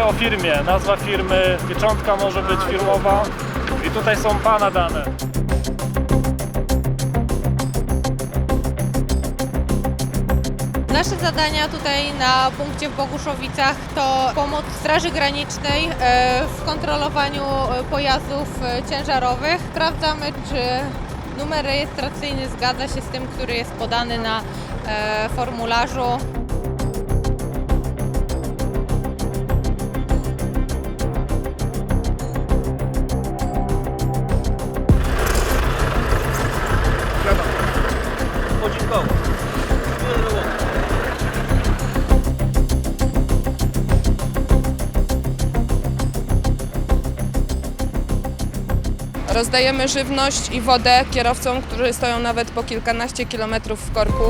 O firmie, nazwa firmy, pieczątka może być firmowa i tutaj są Pana dane. Nasze zadania tutaj na punkcie w Boguszowicach to pomoc Straży Granicznej e, w kontrolowaniu e, pojazdów e, ciężarowych. Sprawdzamy, czy numer rejestracyjny zgadza się z tym, który jest podany na formularzu. Rozdajemy żywność i wodę kierowcom, którzy stoją nawet po kilkanaście kilometrów w korku.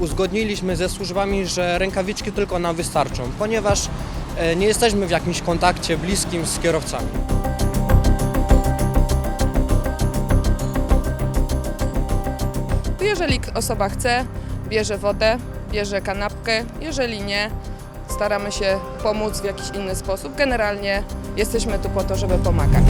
Uzgodniliśmy ze służbami, że rękawiczki tylko nam wystarczą, ponieważ e, nie jesteśmy w jakimś kontakcie bliskim z kierowcami. Jeżeli osoba chce, bierze wodę, bierze kanapkę. Jeżeli nie, staramy się pomóc w jakiś inny sposób. Generalnie jesteśmy tu po to, żeby pomagać.